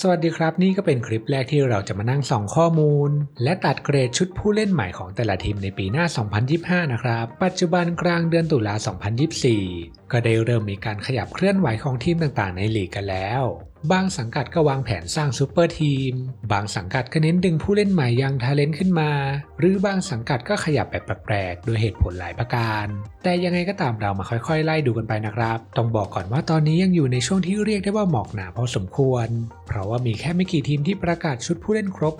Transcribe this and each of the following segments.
สวัสดีครับ นี่ก็เป็นคลิปแรกที่เราจะมานั่งส่องข้อมูล และตัดเกรดชุดผู้เล่นใหม่ของแต่ละทีมในปีหน้า 2025 นะครับ ปัจจุบันกลางเดือนตุลา 2024 ก็ได้เริ่มมีการขยับเคลื่อนไหวของทีมต่างๆในลีกกันแล้ว บางสังกัดก็วางแผนสร้างซูเปอร์ทีม บางสังกัดก็เน้นดึงผู้เล่นใหม่ยังทาเลนต์ขึ้นมา หรือบางสังกัดก็ขยับแบบแปลกๆ โดยเหตุผลหลายประการ แต่ยังไงก็ตามเรามาค่อยๆ ไล่ดูกันไปนะครับ ต้องบอกก่อนว่าตอนนี้ยังอยู่ในช่วงที่เรียกได้ว่าหมอกหนาพอสมควร เพราะว่ามีแค่ไม่กี่ทีมที่ประกาศชุดผู้เล่นครบ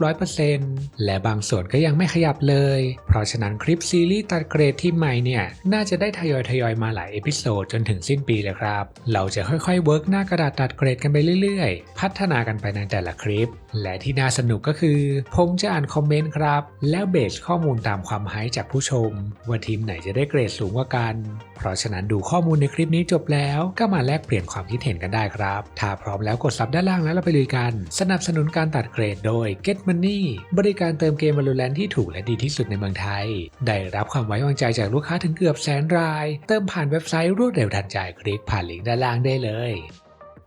100%และบางส่วนก็ยังไม่ขยับเลย เพราะฉะนั้นคลิปซีรีส์ตัดเกรดทีมใหม่เนี่ยน่าจะได้ทยอยทยอยๆมาหลายเอพิโซดจนถึงสิ้นปีเลยครับ เราจะค่อยๆเวิร์กหน้ากระดาษตัดเกรดกันไปเรื่อยๆ พัฒนากันไปในแต่ละคลิป และที่น่าสนุกก็คือ ผมจะอ่านคอมเมนต์ครับ แล้วเบสข้อมูลตามความไฮจากผู้ชม ว่าทีมไหนจะได้เกรดสูงกว่ากัน เพราะฉะนั้นดูข้อมูลในคลิปนี้จบแล้วก็มาแลกเปลี่ยนความคิดเห็นกันได้ครับ ถ้าพร้อมแล้วกดซับด้านล่างแล้วเราไปลุยกัน สนับสนุนการตัดเกรดโดย Get Money บริการเติมเกม Valorant ที่ถูกและดีที่สุดในเมืองไทย ได้รับความไว้วางใจจากลูกค้าถึงเกือบแสนราย เติมผ่านเว็บไซต์รวดเร็วทันใจคลิกผ่านลิงก์ด้านล่างได้เลย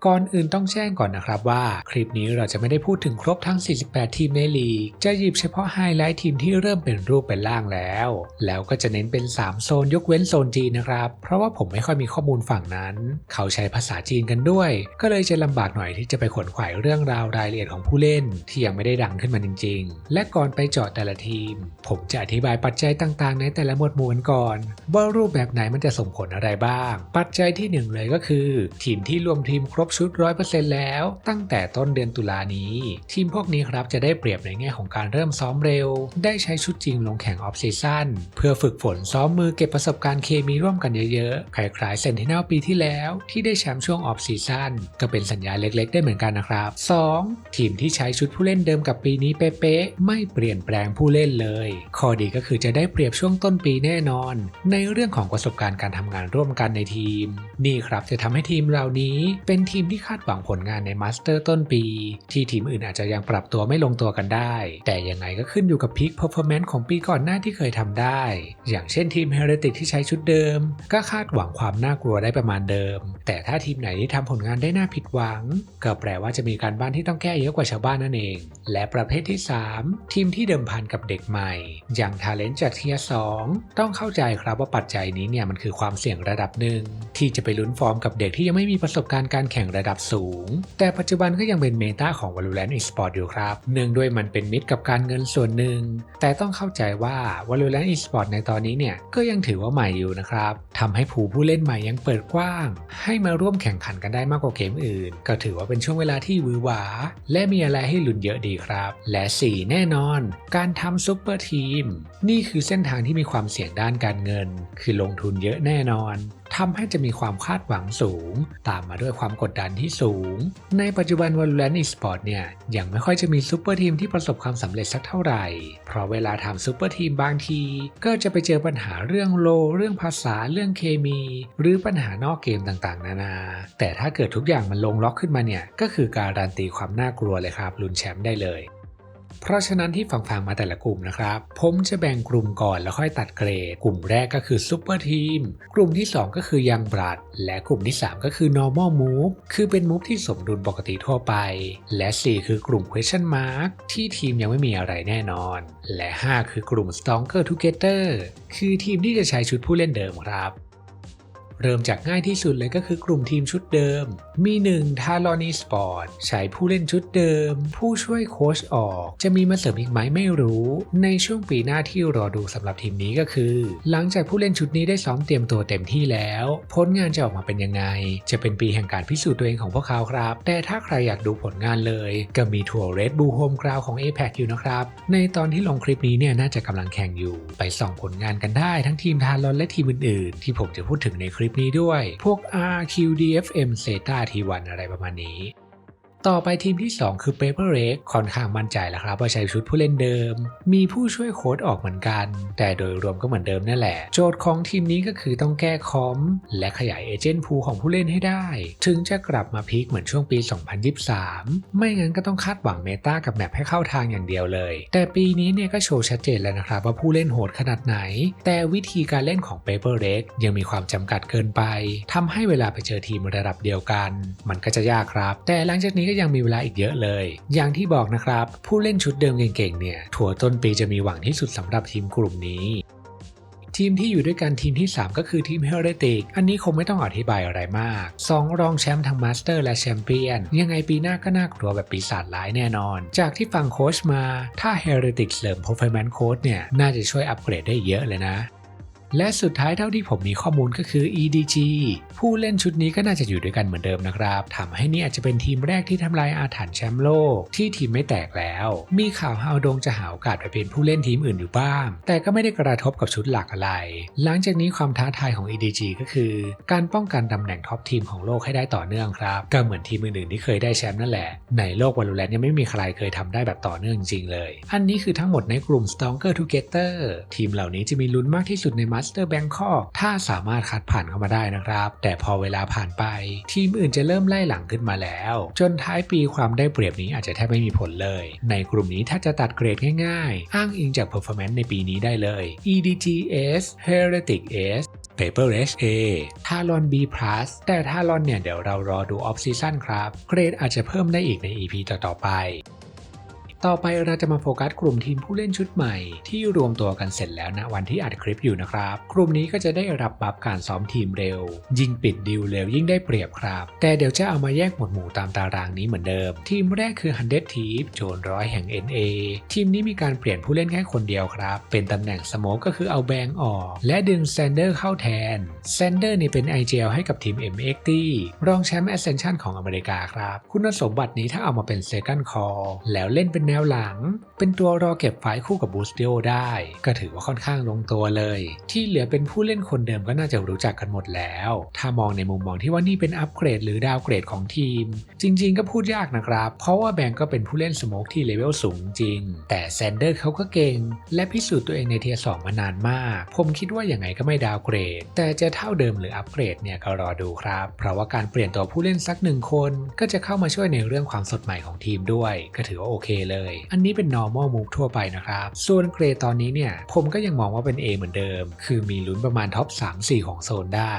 ก่อนอื่นต้องแจ้งก่อนนะครับว่า คลิปนี้เราจะไม่ได้พูดถึงครบทั้ง 48 ทีมในลีก จะหยิบเฉพาะไฮไลท์ทีมที่เริ่มเป็นรูปเป็นร่างแล้ว แล้วก็จะเน้นเป็น 3 โซนยกเว้นโซนจีนนะครับ เพราะว่าผมไม่ค่อยมีข้อมูลฝั่งนั้น เขาใช้ภาษาจีนกันด้วย ก็เลยจะลำบากหน่อยที่จะไปขนขวายเรื่องราวรายละเอียดของผู้เล่น ที่ยังไม่ได้ดังขึ้นมาจริง ๆ และก่อนไปเจาะแต่ละทีม ผมจะอธิบายปัจจัยต่างๆ ในแต่ละหมวดหมู่กันก่อน ว่ารูปแบบไหนมันจะส่งผลอะไรบ้าง ปัจจัยที่หนึ่งเลยก็คือ ทีมที่รวมทีมครบชุด 100%แล้ว ตั้งแต่ต้นเดือนตุลานี้ ทีมพวกนี้ครับจะได้เปรียบในแง่ของการเริ่มซ้อมเร็ว ได้ใช้ชุดจริงลงแข่งออฟซีซั่นเพื่อฝึกฝนซ้อมมือเก็บประสบการณ์เคมีร่วมกันเยอะๆคล้ายๆเซนติเนลปีที่แล้วที่ได้แชมป์ช่วงออฟซีซั่นก็เป็นสัญญาเล็กๆ ได้เหมือนกันนะครับ 2. ทีมที่ใช้ชุดผู้เล่นเดิมกับปีนี้เป๊ะๆไม่เปลี่ยนแปลงผู้เล่นเลย ข้อดีก็คือจะได้เปรียบช่วงต้นปีแน่นอน ในเรื่องของประสบการณ์การทำงานร่วมกันในทีม นี่ครับจะทำให้ทีมเหล่านี้เป็นทีมที่คาดหวังผลงานในมาสเตอร์ต้นปี ที่ทีมอื่นอาจจะยังปรับตัวไม่ลงตัวกันได้ แต่ยังไงก็ขึ้นอยู่กับพีคเพอร์ฟอร์แมนซ์ของปีก่อนหน้าที่เคยทำได้ อย่างเช่นทีมเฮเรติกที่ใช้ชุดเดิม ก็คาดหวังความน่ากลัวได้ประมาณเดิม แต่ถ้าทีมไหนที่ทำผลงานได้น่าผิดหวัง ก็แปลว่าจะมีการบ้านที่ต้องแก้เยอะกว่าชาวบ้านนั่นเอง และประเภทที่ 3 ทีมที่เดิมพันกับเด็กใหม่ อย่างทาเลนต์จากเทียสองต้องเข้าใจครับว่าปัจจัยนี้เนี่ยมันคือความเสี่ยงระดับหนึ่งที่จะไปลุ้นฟอร์มกับเด็กที่ยังไม่มีประสบการณ์การแข่งระดับสูง แต่ปัจจุบันก็ยังเป็นเมตาของ Valorant Esport อยู่ครับ เนื่องด้วยมันเป็นมิตรกับการเงินส่วนหนึ่ง แต่ต้องเข้าใจว่า Valorant Esport ในตอนนี้เนี่ยก็ยังถือว่าใหม่อยู่นะครับทำให้ผู้ผู้เล่นใหม่ยังเปิดกว้าง ให้มาร่วมแข่งขันกันได้มากกว่าเกมอื่น ก็ถือว่าเป็นช่วงเวลาที่วือหวา และมีอะไรให้ลุ้นเยอะดีครับ และ 4 แน่นอน การทำซุปเปอร์ทีม นี่คือเส้นทางที่มีความเสี่ยงด้านการเงิน คือลงทุนเยอะแน่นอน ทำให้จะมีความคาดหวังสูง ตามมาด้วยความกดดันที่สูง ในปัจจุบัน Valorant Esport เนี่ยยังไม่ค่อยจะมีซูเปอร์ทีมที่ประสบความสำเร็จสักเท่าไหร่ เพราะเวลาทำซูเปอร์ทีมบางที ก็จะไปเจอปัญหาเรื่องโล เรื่องภาษาเรื่องเคมี หรือปัญหานอกเกมต่างๆ นานา แต่ถ้าเกิดทุกอย่างมันลงล็อกขึ้นมาเนี่ยก็คือการันตีความน่ากลัวเลยครับลุนแชมป์ได้เลย เพราะฉะนั้นที่ฟังฟังๆมาแต่ละกลุ่มนะครับ ผมจะแบ่งกลุ่มก่อนแล้วค่อยตัดเกรด กลุ่มแรกก็คือซูเปอร์ทีม กลุ่มที่ 2 ก็คือยังบรัด และกลุ่มที่ 3 ก็คือ normal move คือเป็นมูฟที่สมดุลปกติทั่วไป และ 4 คือกลุ่ม question mark ที่ทีมยังไม่มีอะไรแน่นอน และ 5 คือกลุ่ม stronger together คือทีมที่จะใช้ชุดผู้เล่นเดิมครับ เริ่มจากง่ายที่สุดเลยก็คือกลุ่มทีมชุดเดิม มี1ทารอนีสปอร์ตใช้ผู้เล่นชุดเดิม ผู้ช่วยโค้ชออก จะมีมาเสริมอีกไหมไม่รู้ ในช่วงปีหน้าที่รอดูสำหรับทีมนี้ก็คือ หลังจากผู้เล่นชุดนี้ได้ซ้อมเตรียมตัวเต็มที่แล้ว ผลงานจะออกมาเป็นยังไง จะเป็นปีแห่งการพิสูจน์ตัวเองของพวกเขาครับ แต่ถ้าใครอยากดูผลงานเลย ก็มีทัวร์เรดบูโฮมกราวของ a p a c อยู่นะครับ ในตอนที่ลงคลิปนี้เนี่ยน่าจะกำลังแข่งอยู่ ไปส่องผลงานกันได้ทั้งทีมทารอนและทีมอื่นๆ ที่ผมจะพูดถึงในคลิปนี้ด้วย พวก RQDFM Zeta T1 อะไรประมาณนี้ ต่อไปทีมที่ 2 คือ Paper r e ค่อนข้างมั่นใจแล้วครับว่าใช้ชุดผู้เล่นเดิม มีผู้ช่วยโค้ดออกเหมือนกัน แต่โดยรวมก็เหมือนเดิมนั่นแหละ โจทย์ของทีมนี้ก็คือต้องแก้คอม และขยายเอเจนต์พูของผู้เล่นให้ได้ ถึงจะกลับมาพีคเหมือนช่วงปี 2023 ไม่งั้นก็ต้องคาดหวังเมตากับแมปให้เข้าทางอย่างเดียวเลย แต่ปีนี้เนี่ยก็โชว์ชัดเจนแล้วนะครับว่าผู้เล่นโหดขนาดไหน แต่วิธีการเล่นของ Paper r e ยังมีความจำกัดเกินไปทำให้เวลาไปเจอทีมระดับเดียวกัน มันก็จะยากครับ แต่หลังจากนี้ก็ยังมีเวลาอีกเยอะเลย อย่างที่บอกนะครับ ผู้เล่นชุดเดิมเก่งๆเนี่ยถั่วต้นปีจะมีหวังที่สุดสำหรับทีมกลุ่มนี้ทีมที่อยู่ด้วยกันทีมที่ 3 ก็คือทีมเฮเรติก อันนี้คงไม่ต้องอธิบายอะไรมาก 2 รองแชมป์ทั้งมาสเตอร์และแชมเปี้ยน ยังไงปีหน้าก็น่ากลัวแบบปีศาจร้ายแน่นอน จากที่ฟังโค้ชมา ถ้าเฮเรติกเสริม performance coach เนี่ย น่าจะช่วยอัปเกรดได้เยอะเลยนะ และสุดท้ายเท่าที่ผมมีข้อมูลก็คือ EDG ผู้เล่นชุดนี้ก็น่าจะอยู่ด้วยกันเหมือนเดิมนะครับทำให้นี่อาจจะเป็นทีมแรกที่ทำลายอาถรรพ์แชมป์โลก ที่ทีมไม่แตกแล้ว มีข่าวฮาวดงจะหาโอกาสไปเป็นผู้เล่นทีมอื่นอยู่บ้าง แต่ก็ไม่ได้กระทบกับชุดหลักอะไร หลังจากนี้ความท้าทายของ EDG ก็คือ การป้องกันตำแหน่งท็อปทีมของโลกให้ได้ต่อเนื่องครับก็เหมือนทีมอื่นๆที่เคยได้แชมป์นั่นแหละในโลกวอลเลนยังไม่มีใครเคยทำได้แบบต่อเนื่องจริงๆเลย อันนี้คือทั้งหมดในกลุ่ม Stronger Together ทีมเหล่านี้จะมีลุ้นมากที่สุดใน Master Bangkok ถ้าสามารถคัดผ่านเข้ามาได้นะครับ แต่พอเวลาผ่านไป ทีมอื่นจะเริ่มไล่หลังขึ้นมาแล้ว จนท้ายปีความได้เปรียบนี้อาจจะแทบไม่มีผลเลย ในกลุ่มนี้ถ้าจะตัดเกรดง่ายๆ อ้างอิงจาก performance ในปีนี้ได้เลย EDGS Heretic S Paper H A ทารอน B+ แต่ทารอนเนี่ยเดี๋ยวเรารอดู off season ครับ เกรดอาจจะเพิ่มได้อีกใน EP ต่อๆไป ต่อไปเราจะมาโฟกัสกลุ่มทีมผู้เล่นชุดใหม่ ที่รวมตัวกันเสร็จแล้วนะวันที่อัดคลิปอยู่นะครับ กลุ่มนี้ก็จะได้รับบัฟการซ้อมทีมเร็ว ยิงปิดดิวเร็วยิ่งได้เปรียบครับ แต่เดี๋ยวจะเอามาแยกหมวดหมู่ตามตารางนี้เหมือนเดิม ทีมแรกคือ1 0 0ทีฟโจนร้อยแห่ง NA ทีมนี้มีการเปลี่ยนผู้เล่นแค่คนเดียวครับ เป็นตำแหน่งสโมกก็คือเอาแบงออก และดึงแซนเดอร์เข้าแทนแซนเดอร์นี่เป็น IGL ให้กับทีม MXT รองแชมป์ Ascension ของอเมริกาครับ คุณสมบัตินี้ถ้าเอามาเป็น Second Call แล้วเล่นเป็นแนวหลัง เป็นตัวรอเก็บไฟคู่กับบูสติโอได้ ก็ถือว่าค่อนข้างลงตัวเลย ที่เหลือเป็นผู้เล่นคนเดิมก็น่าจะรู้จักกันหมดแล้ว ถ้ามองในมุมมองที่ว่านี่เป็นอัปเกรดหรือดาวเกรดของทีม จริง ๆ ก็พูดยากนะครับ เพราะว่าแบงก์ก็เป็นผู้เล่นสโมกที่เลเวลสูงจริง แต่แซนเดอร์เขาก็เก่ง และพิสูจน์ตัวเองในเทียร์สองมานานมาก ผมคิดว่าอย่างไงก็ไม่ดาวเกรด แต่จะเท่าเดิมหรืออัปเกรดเนี่ยก็รอดูครับ เพราะว่าการเปลี่ยนตัวผู้เล่นสักหนึ่งคน ก็จะเข้ามาช่วยในเรื่องความสดใหม่ของทีมด้วย ก็ถือว่าโอเคเลยอันนี้เป็น normal move ทั่วไปนะครับ ส่วนเกรดตอนนี้เนี่ย ผมก็ยังมองว่าเป็น A เหมือนเดิม คือมีลุ้นประมาณท็อป 3-4 ของโซนได้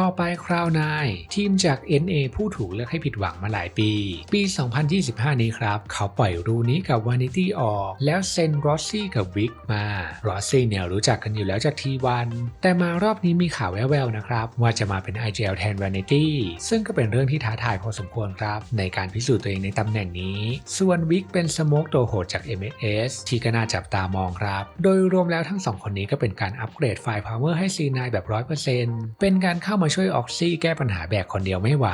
ต่อไปคราวนายทีมจาก NA ผู้ถูกเลือกให้ผิดหวังมาหลายปี ปี 2025 นี้ครับ เขาปล่อยรูนี้กับ Vanity ออก แล้วเซนรอสซี่กับวิกมารอสซี่เนี่ยรู้จักกันอยู่แล้วจากทีวันแต่มารอบนี้มีข่าวแว่วๆนะครับ ว่าจะมาเป็น IGL แทน Vanity ซึ่งก็เป็นเรื่องที่ท้าทายพอสมควรครับ ในการพิสูจน์ตัวเองในตำแหน่งนี้ ส่วนวิกเป็นสโมกตัวโหดจาก MSS ที่ก็น่าจับตามองครับ โดยรวมแล้วทั้งสองคนนี้ก็เป็นการอัปเกรดไฟล์ Power ให้ C9 แบบ 100%เป็นการเข้ามาช่วยออกซี่แก้ปัญหาแบกคนเดียวไม่ไหว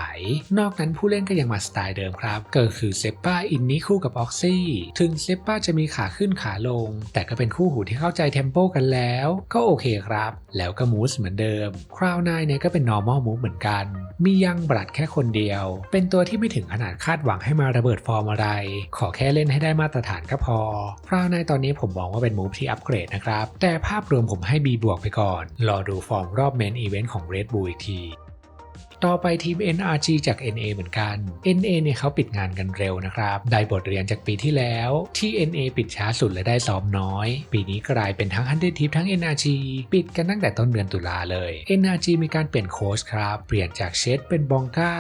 นอกนั้นผู้เล่นก็ยังมาสไตล์เดิมครับ ก็คือเซปป้าอินนี้คู่กับออกซี่ ถึงเซปป้าจะมีขาขึ้นขาลง แต่ก็เป็นคู่หูที่เข้าใจเทมโปกันแล้ว ก็โอเคครับ แล้วก็มูสเหมือนเดิม คราวนายเนี่ยก็เป็น normal move เหมือนกัน มียังบลัดแค่คนเดียว เป็นตัวที่ไม่ถึงขนาดคาดหวังให้มาระเบิดฟอร์มอะไร ขอแค่เล่นให้ได้มาตรฐานก็พอ คราวนายตอนนี้ผมมองว่าเป็นมูฟที่อัปเกรดนะครับ แต่ภาพรวมผมให้ B บวกไปก่อน รอดูฟอร์มรอบเมนอีเวนต์ของ Red Bull อีกที ต่อไปทีม NRG จาก NA เหมือนกัน NA เนี่ยเขาปิดงานกันเร็วนะครับ ได้บทเรียนจากปีที่แล้ว ที่ NA ปิดช้าสุดและได้ซ้อมน้อย ปีนี้กลายเป็นทั้ง100ทีมทั้ง NRG ปิดกันตั้งแต่ต้นเดือนตุลาเลย NRG มีการเปลี่ยนโค้ชครับ เปลี่ยนจากเชดเป็นบองก้า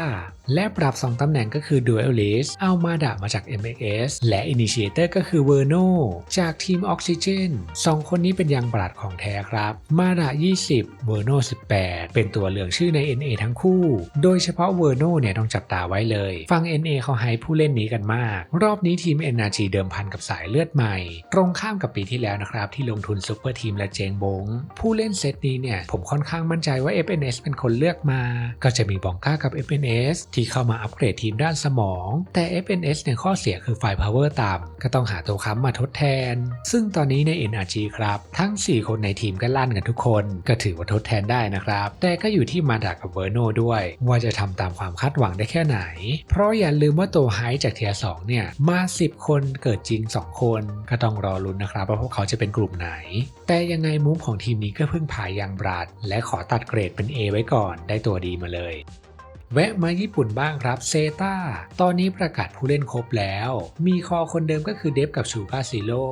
และปรับ 2 ตำแหน่งก็คือ Duelist เอามาดามาจาก MXS และ Initiator ก็คือ Verno จากทีม Oxygen 2 คนนี้เป็นยังบลัดของแท้ครับ มาดา20 Verno 18 เป็นตัวเหลืองชื่อใน NA ทั้งคู่ โดยเฉพาะ Verno เนี่ยต้องจับตาไว้เลย ฟัง NA เขาให้ผู้เล่นนี้กันมาก รอบนี้ทีม NRG เดิมพันกับสายเลือดใหม่ ตรงข้ามกับปีที่แล้วนะครับที่ลงทุนซุปเปอร์ทีมและเจงบง ผู้เล่นเซตนี้เนี่ยผมค่อนข้างมั่นใจว่า FNS เป็นคนเลือกมา ก็จะมีบองก้ากับ FNS ที่เข้ามาอัปเกรดทีมด้านสมอง แต่ FNS เนี่ยข้อเสียคือไฟ power ต่ำก็ต้องหาตัวค้ำมาทดแทน ซึ่งตอนนี้ใน NRG ครับ ทั้ง 4 คนในทีมก็ลั่นกันทุกคน ก็ถือว่าทดแทนได้นะครับ แต่ก็อยู่ที่มาดากับเวอร์โนด้วย ว่าจะทำตามความคาดหวังได้แค่ไหน เพราะอย่าลืมว่าตัวไฮจากเทียร์2เนี่ยมา 10 คนเกิดจริง 2 คน ก็ต้องรอลุ้นนะครับว่าพวกเขาจะเป็นกลุ่มไหน แต่ยังไงมุมของทีมนี้ก็เพิ่งผ่ายังบรัดและขอตัดเกรดเป็น A ไว้ก่อนได้ตัวดีมาเลย แวะมาญี่ปุ่นบ้างครับเซตาตอนนี้ประกาศผู้เล่นครบแล้ว มีคอคนเดิมก็คือเดฟกับชูกาซิโร่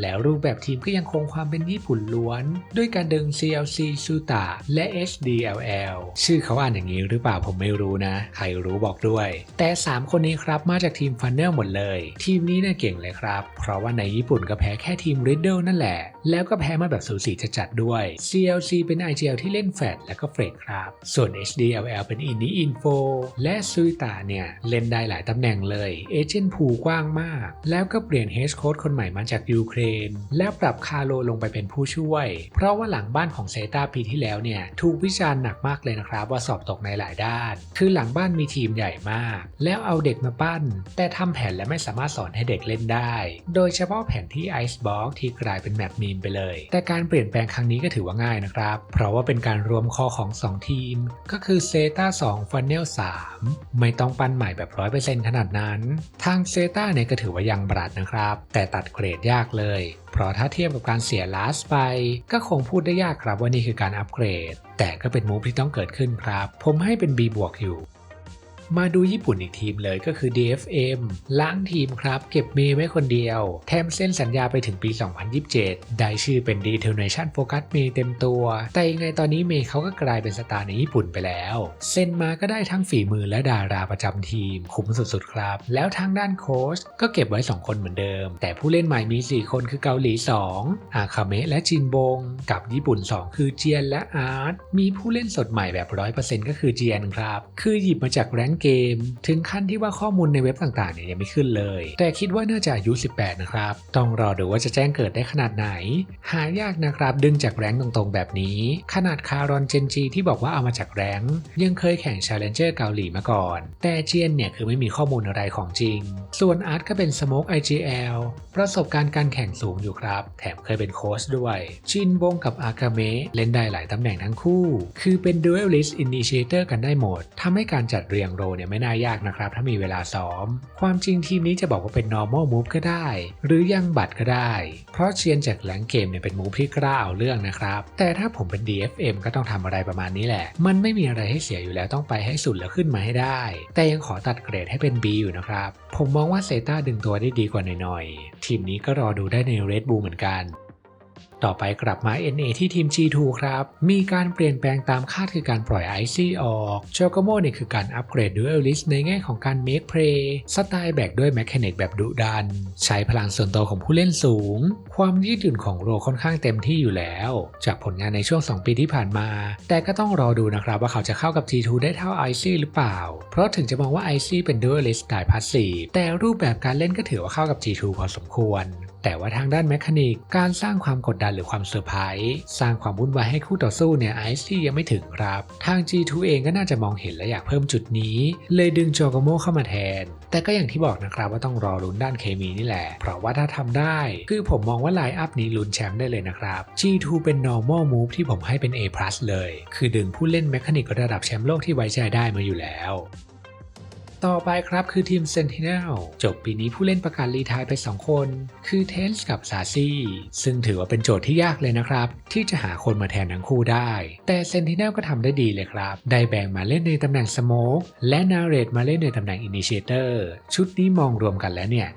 แล้วรูปแบบทีมก็ยังคงความเป็นญี่ปุ่นล้วน ด้วยการดึง CLC ซูตะและ HDLL ชื่อเขาอ่านอย่างนี้หรือเปล่าผมไม่รู้นะ ใครรู้บอกด้วย แต่ 3 คนนี้ครับมาจากทีมฟันเนลหมดเลย ทีมนี้เนี่ยเก่งเลยครับ เพราะว่าในญี่ปุ่นก็แพ้แค่ทีม Riddle นั่นแหละ แล้วก็แพ้มาแบบสูสีจัดด้วย CLC เป็น IGL ที่เล่นแฟดและก็เฟรดครับ ส่วน HDLL เป็น i n i Info และซูตาเนี่ยเล่นได้หลายตำแหน่งเลย เอเจนต์พูกว้างมาก แล้วก็เปลี่ยนเฮดโค้ดคนใหม่มาจากยูเครน แล้วปรับคาโลลงไปเป็นผู้ช่วย เพราะว่าหลังบ้านของเซตาปีที่แล้วเนี่ยถูกวิจารณ์หนักมากเลยนะครับว่าสอบตกในหลายด้าน คือหลังบ้านมีทีมใหญ่มาก แล้วเอาเด็กมาปั้น แต่ทำแผนและไม่สามารถสอนให้เด็กเล่นได้ โดยเฉพาะแผนที่ Icebox ที่กลายเป็นแมปมีมไปเลย แต่การเปลี่ยนแปลงครั้งนี้ก็ถือว่าง่ายนะครับ เพราะว่าเป็นการรวมคอของ 2 ทีม ก็คือเซตา2 Funnel 3 ไม่ต้องปั้นใหม่แบบ 100%ขนาดนั้น ทางเซตาเนี่ยก็ถือว่ายังบรัดนะครับ แต่ตัดเกรดยากเลย เพราะถ้าเทียบกับการเสียลาสไป ก็คงพูดได้ยากครับว่านี่คือการอัปเกรด แต่ก็เป็นมูฟที่ต้องเกิดขึ้นครับ ผมให้เป็น B บวกอยู่ มาดูญี่ปุ่นอีกทีมเลยก็คือ DFM ล้างทีมครับ เก็บเมย์ไว้คนเดียว แถมเส้นสัญญาไปถึงปี 2027 ได้ชื่อเป็น Detonation Focus เมย์เต็มตัว แต่ยังไงตอนนี้เมย์เขาก็กลายเป็นสตาร์ในญี่ปุ่นไปแล้ว เซ็นมาก็ได้ทั้งฝีมือและดาราประจำทีม คุ้มสุดๆครับ แล้วทางด้านโค้ชก็เก็บไว้ 2 คนเหมือนเดิม แต่ผู้เล่นใหม่มี 4 คนคือเกาหลี 2 อาคาเมะและจินบง กับญี่ปุ่น 2 คือเจียนและอาร์ตมีผู้เล่นสดใหม่แบบ 100%ก็คือเจียนครับคือหยิบมาจากแรงเกม ถึงขั้นที่ว่าข้อมูลในเว็บต่างๆเนี่ยยังไม่ขึ้นเลย แต่คิดว่าน่าจะอายุ 18 นะครับ ต้องรอดูว่าจะแจ้งเกิดได้ขนาดไหน หายากนะครับดึงจากแรงตรงๆแบบนี้ ขนาดคารอนเจนจีที่บอกว่าเอามาจากแรงยังเคยแข่ง Challenger เกาหลีมาก่อน แต่เจียนเนี่ยคือไม่มีข้อมูลอะไรของจริง ส่วนอาร์ตก็เป็น Smoke IGL ประสบการณ์การแข่งสูงอยู่ครับ แถมเคยเป็นโค้ชด้วย ชินบงกับอากาเมะเล่นได้หลายตำแหน่งทั้งคู่ คือเป็น Duelist Initiator กันได้หมดทำให้การจัดเรียงรเนี่ยไม่น่ายากนะครับ ถ้ามีเวลาซ้อม ความจริงทีมนี้จะบอกว่าเป็น normal move ก็ได้ หรือยังบัตรก็ได้ เพราะเชียนจากแหลงเกมเนี่ยเป็นมูฟที่กล้าเอาเรื่องนะครับ แต่ถ้าผมเป็น DFM ก็ต้องทำอะไรประมาณนี้แหละ มันไม่มีอะไรให้เสียอยู่แล้วต้องไปให้สุดแล้วขึ้นมาให้ได้ แต่ยังขอตัดเกรดให้เป็น B อยู่นะครับ ผมมองว่าเซตาดึงตัวได้ดีกว่าหน่อยๆทีมนี้ก็รอดูได้ใน Red Bull เหมือนกัน ต่อไปกลับมา NA ที่ทีม G2 ครับ มีการเปลี่ยนแปลงตามคาดคือการปล่อย IC ออกโชโกโมเนี่ยคือการอัปเกรด Duelist ในแง่ของการ Make Play สไตล์แบกด้วย Mechanic แบบดุดัน ใช้พลังส่วนตัวของผู้เล่นสูง ความยืดหยุ่นของโรค่อนข้างเต็มที่อยู่แล้ว จากผลงานในช่วง 2 ปีที่ผ่านมา แต่ก็ต้องรอดูนะครับว่าเขาจะเข้ากับ G2 ได้เท่า IC หรือเปล่า เพราะถึงจะมองว่า IC เป็น Duelist สไตล์พาสซีฟแต่รูปแบบการเล่นก็ถือว่าเข้ากับ G2 พอสมควร แต่ว่าทางด้านแมคานิกการสร้างความกดดันหรือความเซอร์ไพรส์สร้างความวุ่นวายให้คู่ต่อสู้เนี่ยไอซี่ยังไม่ถึงครับ ทาง G2 เองก็น่าจะมองเห็นและอยากเพิ่มจุดนี้ เลยดึงโจโกโมเข้ามาแทน แต่ก็อย่างที่บอกนะครับว่าต้องรอลุ้นด้านเคมีนี่แหละ เพราะว่าถ้าทำได้ คือผมมองว่าไลน์อัพนี้ลุ้นแชมป์ได้เลยนะครับ G2 เป็น normal move ที่ผมให้เป็น A+ เลย คือดึงผู้เล่นแมคานิกระดับแชมป์โลกที่ไว้ใจได้มาอยู่แล้ว ต่อไปครับคือทีม Sentinel จบปีนี้ผู้เล่นประกาศรีไทายไป 2 คน คือเทนส์กับซาซี่ซึ่งถือว่าเป็นโจทย์ที่ยากเลยนะครับ ที่จะหาคนมาแทนทั้งคู่ได้ แต่ Sentinel ก็ทำได้ดีเลยครับ ได้แบ่งมาเล่นในตำแหน่ง Smoke และ Narrate มาเล่นในตำแหน่ง Initiator ชุดนี้มองรวมกันแล้วเนี่ย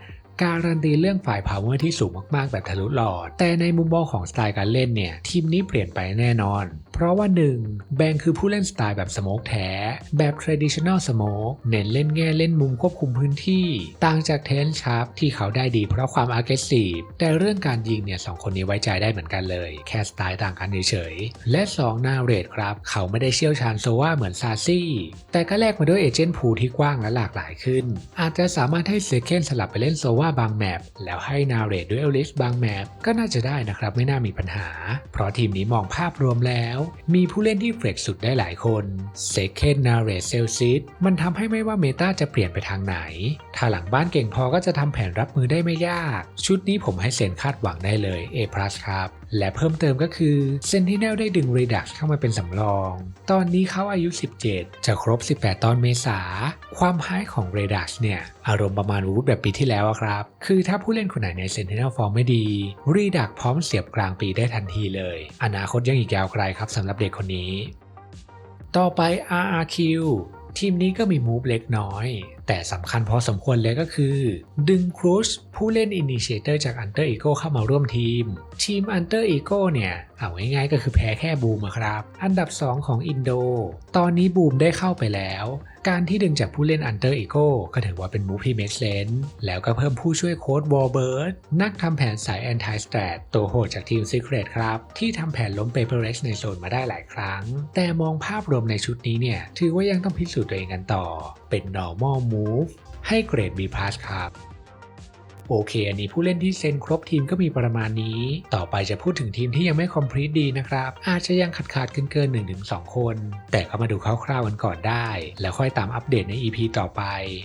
การันตีเรื่องฝ่าย power ที่สูงมากๆ แบบทะลุหลอด แต่ในมุมมองของสไตล์การเล่นเนี่ย ทีมนี้เปลี่ยนไปแน่นอน เพราะว่า 1. แบงคือผู้เล่นสไตล์แบบสโมกแท้แบบ traditional smoke เน้นเล่นแง่เล่นมุมควบคุมพื้นที่ ต่างจากเทนชับที่เขาได้ดีเพราะความ aggressive แต่เรื่องการยิงเนี่ยสองคนนี้ไว้ใจได้เหมือนกันเลย แค่สไตล์ต่างกันเฉยๆและ 2. นาเรตครับ เขาไม่ได้เชี่ยวชาญโซว่าเหมือนซาซี่ แต่ก็แลกมาด้วยเอเจนต์พูที่กว้างและหลากหลายขึ้น อาจจะสามารถให้เซเคนสลับไปเล่นโซว่าบางแมปแล้วให้นาเรตด้วยเอลิสบางแมปก็น่าจะได้นะครับไม่น่ามีปัญหา เพราะทีมนี้มองภาพรวมแล้วมีผู้เล่นที่เฟรกสุดได้หลายคนเซเคนนาเรตเซลซิตมันทำให้ไม่ว่าเมตาจะเปลี่ยนไปทางไหน ถ้าหลังบ้านเก่งพอก็จะทำแผนรับมือได้ไม่ยาก ชุดนี้ผมให้เซนคาดหวังได้เลย A+ ครับและเพิ่มเติมก็คือ Sentinel ได้ดึง Redux เข้ามาเป็นสำรอง ตอนนี้เขาอายุ 17 จะครบ 18 ตอนเมษา ความไฮของ Redux เนี่ย อารมณ์ประมาณวูดแบบปีที่แล้วอะครับ คือถ้าผู้เล่นคนไหนใน Sentinel ฟอร์มไม่ดี Redux พร้อมเสียบกลางปีได้ทันทีเลย อนาคตยังอีกยาวไกลครับสำหรับเด็กคนนี้ ต่อไป RRQ ทีมนี้ก็มีมูฟเล็กน้อย แต่สำคัญพอสมควรเลยก็คือ ดึงครูชผู้เล่นอินิเชเตอร์จากอันเตอร์อีโกเข้ามาร่วมทีม ทีมอันเตอร์อีโกเนี่ย เอาง่ายๆก็คือแพ้แค่บูมครับ อันดับ 2 ของอินโด ตอนนี้บูมได้เข้าไปแล้ว การที่ดึงจากผู้เล่นอันเตอร์อีโกก็ถือว่าเป็นมูฟที่เมชเลนแล้วก็เพิ่มผู้ช่วยโค้ดวอลเบิร์ดนักทำแผนสายแอนตี้สแตทตัวโหดจากทีมซีเครตครับ ที่ทำแผนล้มเปเปอร์เร็กในโซนมาได้หลายครั้ง แต่มองภาพรวมในชุดนี้เนี่ย ถือว่ายังต้องพิสูจน์ตัวเองกันต่อ เป็น normal move ให้เกรด B+ ครับ โอเค อันนี้ผู้เล่นที่เซ็นครบทีมก็มีประมาณนี้ ต่อไปจะพูดถึงทีมที่ยังไม่คอมพลีทดีนะครับ อาจจะยังขาดขาดเกินเกิน1 2คน แต่ก็มาดูคร่าวๆกันก่อนได้ แล้วค่อยตามอัปเดตใน EP ต่อไป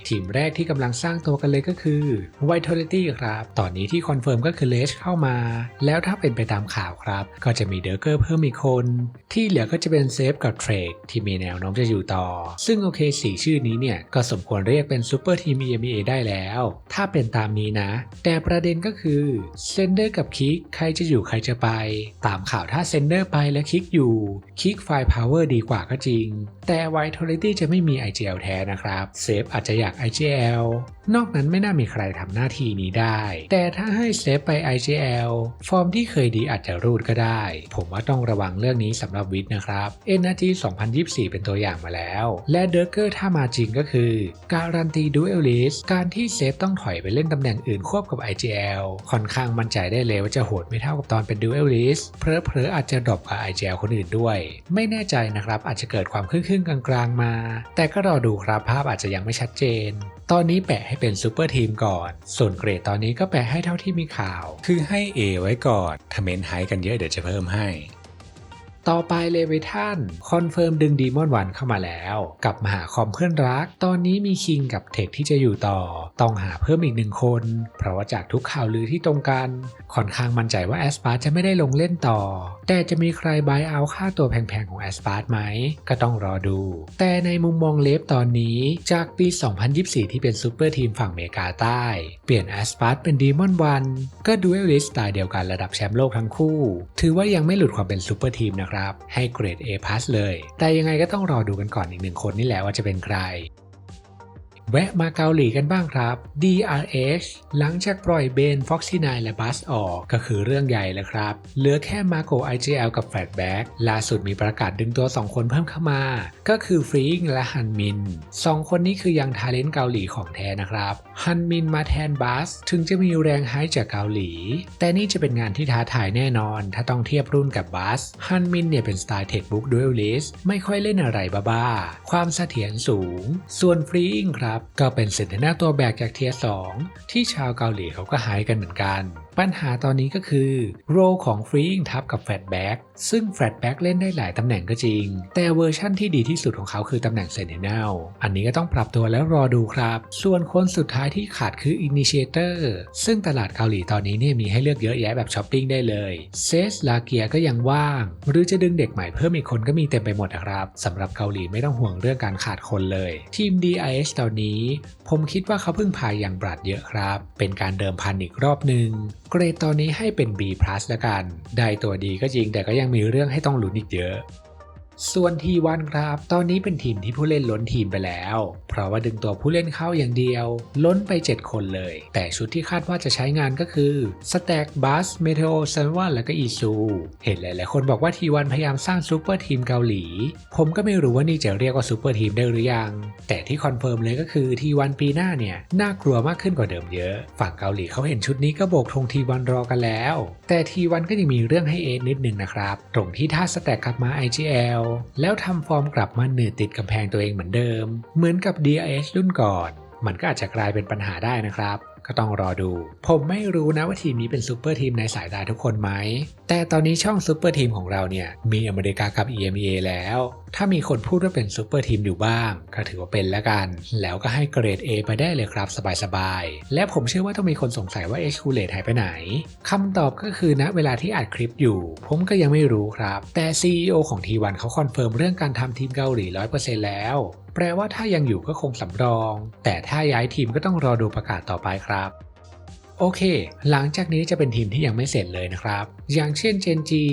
ทีมแรกที่กำลังสร้างตัวกันเลยก็คือ Vitality ครับ ตอนนี้ที่คอนเฟิร์มก็คือเลชเข้ามา แล้วถ้าเป็นไปตามข่าวครับ ก็จะมีเดอร์เกอร์เพิ่มอีกคน ที่เหลือก็จะเป็นเซฟกับเทรดที่มีแนวโน้มจะอยู่ต่อ ซึ่งโอเคสี่ชื่อนี้เนี่ยก็สมควรเรียกเป็นซูเปอร์ทีม EMEA ได้แล้ว ถ้าเป็นตามนี้นะแต่ประเด็นก็คือเซนเดอร์กับคิกใครจะอยู่ใครจะไป ตามข่าวถ้าเซนเดอร์ไปและคิกอยู่คิกไฟพาวเวอร์ดีกว่าก็จริง แต่ Vitality จะไม่มี IGL แท้นะครับเซฟอาจจะอยาก IGL นอกนั้นไม่น่ามีใครทำหน้าที่นี้ได้ แต่ถ้าให้เซฟไป IGL ฟอร์มที่เคยดีอาจจะรูดก็ได้ ผมว่าต้องระวังเรื่องนี้สำหรับวิทย์นะครับ NRG 2024 เป็นตัวอย่างมาแล้ว และเดอร์เกอร์ถ้ามาจริงก็คือ การันตีดูเอลิสการที่เซฟต้องถอยไปเล่นตำแหน่งอื่นควบกับ IGL ค่อนข้างมั่นใจได้เลยว่าจะโหดไม่เท่ากับตอนเป็นดูเอลิสเพลอๆอาจจะดรอปกับ IGL คนอื่นด้วย ไม่แน่ใจนะครับอาจจะเกิดความครึ่งๆกลางๆมา แต่ก็รอดูครับภาพอาจจะยังไม่ชัดเจน ตอนนี้แปะให้เป็นซูเปอร์ทีมก่อน ส่วนเกรดตอนนี้ก็แปะให้เท่าที่มีข่าว คือให้ A ไว้ก่อนถ้าเมนไฮกันเยอะเดี๋ยวจะเพิ่มให้ ต่อไปเลเวทันคอนเฟิร์มดึงดีมอนวันเข้ามาแล้ว กับมหาคอมเพื่อนรัก ตอนนี้มีคิงกับเทคที่จะอยู่ต่อ ต้องหาเพิ่มอีกหนึ่งคน เพราะว่าจากทุกข่าวลือที่ตรงกัน ค่อนข้างมั่นใจว่าแอสปาร์จะไม่ได้ลงเล่นต่อ แต่จะมีใครบายเอาค่าตัวแพงๆของแอสปาร์ไหม ก็ต้องรอดู แต่ในมุมมองเลฟตอนนี้จากปี 2024 ที่เป็นซูเปอร์ทีมฝั่งเมกาใต้ เปลี่ยนแอสปาร์เป็นดีมอนวันก็ดูเอลิสตล์เดียวกันระดับแชมป์โลกทั้งคู่ ถือว่ายังไม่หลุดความเป็นซูเปอร์ทีมนะครับให้เกรด A+ เลย แต่ยังไงก็ต้องรอดูกันก่อนอีกหนึ่งคนนี่แหละว่าจะเป็นใครแวะมาเกาหลีกันบ้างครับ DRH หลังจากปล่อยเบน Foxy 9 และบัสออกก็คือเรื่องใหญ่แล้วครับ เหลือแค่มาโก IGL กับแฟ t แบ็กล่าสุดมีประกาศดึงตัว 2 คนเพิ่มเข้ามา ก็คือฟรีงและฮันมิน 2 คนนี้คือยังทาเลนต์เกาหลีของแท้นะครับฮันมินมาแทนบัสถึงจะมีแรงไฮจากเกาหลี แต่นี่จะเป็นงานที่ท้าทายแน่นอน ถ้าต้องเทียบรุ่นกับบัสฮันมินเนี่ยเป็นสไตล์เทคบุ๊กดูเอลลิสไม่ค่อยเล่นอะไรบ้าๆ ความเสถียรสูง ส่วนฟรีอิงครับ ก็เป็นเซนเทน่าตัวแบกจากเทียสองที่ชาวเกาหลีเขาก็หายกันเหมือนกัน ปัญหาตอนนี้ก็คือ โรของฟรีงทับกับแฟตแบ็กซึ่งแฟตแบ็กเล่นได้หลายตำแหน่งก็จริง แต่เวอร์ชั่นที่ดีที่สุดของเขาคือตำแหน่งเซนเ i น l อันนี้ก็ต้องปรับตัวแล้วรอดูครับ ส่วนคนสุดท้ายที่ขาดคือ Initiator ซึ่งตลาดเกาหลีตอนนี้เนี่ยมีให้เลือกเยอะแยะแบบช้อปปิ้งได้เลยเซสลาเกียก็ยังว่าง หรือจะดึงเด็กใหม่เพิ่มอีกคนก็มีเต็มไปหมดนะครับสำหรับเกาหลีไม่ต้องห่วงเรื่องการขาดคนเลย ทีม DIH ตอนนี้ ผมคิดว่าเขาเพิ่งพายอย่างบรัดเยอะครับ เป็นการเดิมพันอีกรอบหนึ่งเกรดตอนนี้ให้เป็น B+ ละกัน ได้ตัวดีก็จริงแต่ก็ยังมีเรื่องให้ต้องลุ้นอีกเยอะ ส่วนทีวันครับ ตอนนี้เป็นทีมที่ผู้เล่นล้นทีมไปแล้ว เพราะว่าดึงตัวผู้เล่นเข้าอย่างเดียว ล้นไป 7 คนเลย แต่ชุดที่คาดว่าจะใช้งานก็คือสแต็กบัสเมเทโอเซนวันแล้วก็อีซูเห็นหลายๆคนบอกว่าทีวันพยายามสร้างซูเปอร์ทีมเกาหลี ผมก็ไม่รู้ว่านี่จะเรียกว่าซูเปอร์ทีมได้หรือยัง แต่ที่คอนเฟิร์มเลยก็คือทีวันปีหน้าเนี่ยน่ากลัวมากขึ้นกว่าเดิมเยอะ ฝั่งเกาหลีเขาเห็นชุดนี้ก็โบกธงทีวันรอกันแล้ว แต่ทีวันก็ยังมีเรื่องให้เอทนิดหนึ่งนะครับ ตรงที่ถ้าสแต็กกลับมา IGL แล้วทำฟอร์มกลับมาหนืดติดกำแพงตัวเองเหมือนเดิม เหมือนกับ d i h รุ่นก่อน มันก็อาจจะกลายเป็นปัญหาได้นะครับก็ต้องรอดู ผมไม่รู้นะว่าทีมนี้เป็นซูเปอร์ทีมในสายตาทุกคนไหม แต่ตอนนี้ช่องซูเปอร์ทีมของเราเนี่ย มีอเมริกากับ EMEA แล้ว ถ้ามีคนพูดว่าเป็นซูเปอร์ทีมอยู่บ้าง ก็ถือว่าเป็นแล้วกัน แล้วก็ให้เกรด A ไปได้เลยครับสบายๆ และผมเชื่อว่าต้องมีคนสงสัยว่า H คูเลตหายไปไหนคำตอบก็คือณเวลาที่อัดคลิปอยู่ ผมก็ยังไม่รู้ครับ แต่ CEO ของ T1 เขาคอนเฟิร์มเรื่องการทำทีมเกาหลี 100%แล้วแปลว่าถ้ายังอยู่ก็คงสำรอง แต่ถ้าย้ายทีมก็ต้องรอดูประกาศต่อไปครับ โอเค หลังจากนี้จะเป็นทีมที่ยังไม่เสร็จเลยนะครับ อย่างเช่นเจนจี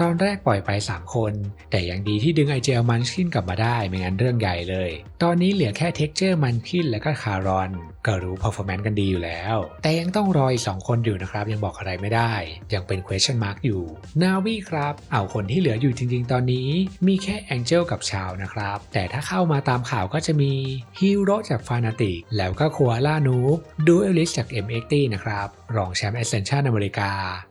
ตอนแรกปล่อยไป 3 คน แต่ยังดีที่ดึงไอเจลมันชินกลับมาได้ ไม่งั้นเรื่องใหญ่เลย ตอนนี้เหลือแค่เท็กเจอร์มันคินและก็คารอน ก็รู้ performance กันดีอยู่แล้ว แต่ยังต้องรออีก 2 คนอยู่นะครับ ยังบอกอะไรไม่ได้ ยังเป็น question mark อยู่ นาวีครับ เอาคนที่เหลืออยู่จริงๆ ตอนนี้ มีแค่แองเจลกับชาวนะครับ แต่ถ้าเข้ามาตามข่าวก็จะมีฮีโร่จากฟานาติกแล้วก็คัวล่านูบดูเอลิสจาก M80 นะครับ รองแชมป์ Ascension อเมริกา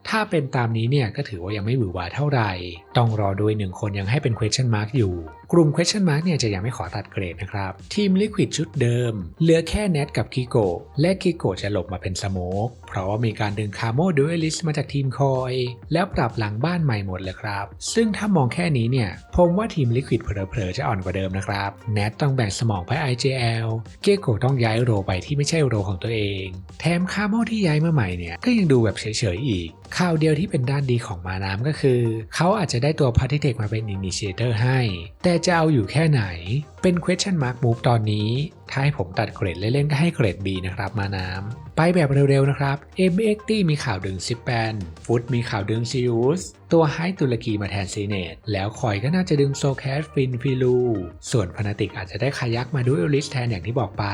ถ้าเป็นตามนี้เนี่ยก็ถือว่ายังไม่หวือหวาเท่าไหร่ ต้องรอดูหนึ่งคนยังให้เป็น question mark อยู่กลุ่ม question mark เนี่ยจะยังไม่ขอตัดเกรดนะครับ ทีม Liquid ชุดเดิม เหลือแค่เนทกับคิโกและคิโกจะหลบมาเป็นสโมกเพราะว่ามีการดึงคาโมดูเอลิสมาจากทีมคอย แล้วปรับหลังบ้านใหม่หมดเลยครับ ซึ่งถ้ามองแค่นี้เนี่ย ผมว่าทีม Liquid เผลอๆจะอ่อนกว่าเดิมนะครับเนทต้องแบ่งสมองไป IJL เกโกต้องย้ายโรไปที่ไม่ใช่โรของตัวเอง แถมคาโมที่ย้ายมาใหม่เนี่ยก็ยังดูแบบเฉยๆอีกข่าวเดียวที่เป็นด้านดีของมาน้ำก็คือ เขาอาจจะได้ตัวพาร์ติเทคมาเป็น Initiator ให้แต่จะเอาอยู่แค่ไหน เป็น question mark move ตอนนี้ ถ้าให้ผมตัดเกรดเล่นๆก็ให้เกรด B นะครับมาน้ำ ไปแบบเร็วๆนะครับ MXT มีข่าวดึงซิปแปนฟุตมีข่าวดึงซิอุส ตัวไฮตุรกีมาแทนซีเนตแล้วคอยก็น่าจะดึงโซแคสฟินฟิลู ส่วนพนาติกอาจจะได้คายักมาดูเอลิสแทนอย่างที่บอกไป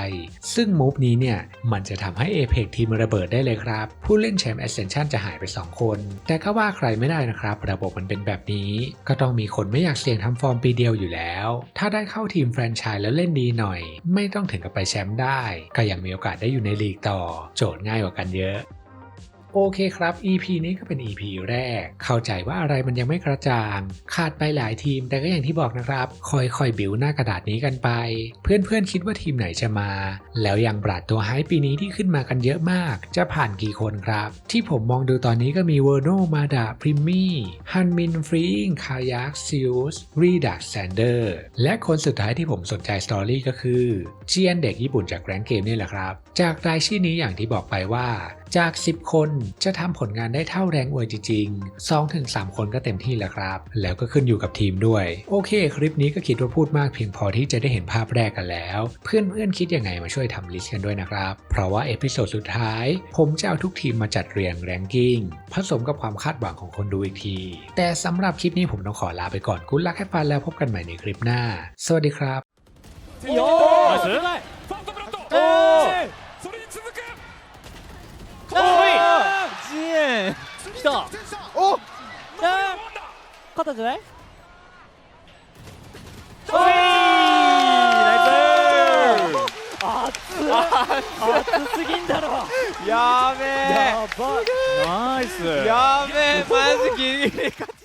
ซึ่งมูฟนี้เนี่ย มันจะทำให้เอเพกทีมระเบิดได้เลยครับ ผู้เล่นแชมป์ Ascension จะหายไป 2 คน แต่ก็ว่าใครไม่ได้นะครับ ระบบมันเป็นแบบนี้ ก็ต้องมีคนไม่อยากเสี่ยงทำฟอร์มปีเดียวอยู่แล้ว ถ้าได้เข้าทีมแฟรนไชส์แล้วเล่นดีหน่อย ไม่ต้องถึงกับไปแชมป์ได้ ก็ยังมีโอกาสได้อยู่ในลีกต่อ โจทย์ง่ายกว่ากันเยอะ โอเคครับ EP นี้ก็เป็น EP แรก เข้าใจว่าอะไรมันยังไม่กระจ่าง ขาดไปหลายทีม แต่ก็อย่างที่บอกนะครับ ค่อยๆ บิวหน้ากระดาษนี้กันไป เพื่อนๆ คิดว่าทีมไหนจะมา แล้วยังบราดตัวไฮปีนี้ที่ขึ้นมากันเยอะมาก จะผ่านกี่คนครับ ที่ผมมองดูตอนนี้ก็มีเวอร์โนมาดาพริมมี่ฮันมินฟรีงคายักซิลส์รีดักแซนเดอร์และคนสุดท้ายที่ผมสนใจสตอรี่ก็คือเจียนเด็กญี่ปุ่นจากแกรนเกมนี่แหละครับ จากรายชื่อนี้อย่างที่บอกไปว่า จาก 10 คนจะทำผลงานได้เท่าแรงอวยจริงๆ 2-3 คนก็เต็มที่แล้วครับ แล้วก็ขึ้นอยู่กับทีมด้วย โอเค คลิปนี้ก็คิดว่าพูดมากเพียงพอที่จะได้เห็นภาพแรกกันแล้ว เพื่อนๆคิดยังไงมาช่วยทำลิสต์กันด้วยนะครับ เพราะว่าเอพิโซดสุดท้าย ผมจะเอาทุกทีมมาจัดเรียงแรงกิ้งผสมกับความคาดหวังของคนดูอีกที แต่สำหรับคลิปนี้ผมต้องขอลาไปก่อนคุณลักแค่ฟันแล้วพบกันใหม่ในคลิปหน้า สวัสดีครับいいた。お。あワーンダ勝ったんじゃない？おい熱すぎんだろ。やべやば。ナイス。えやべえ。マジギリギリ勝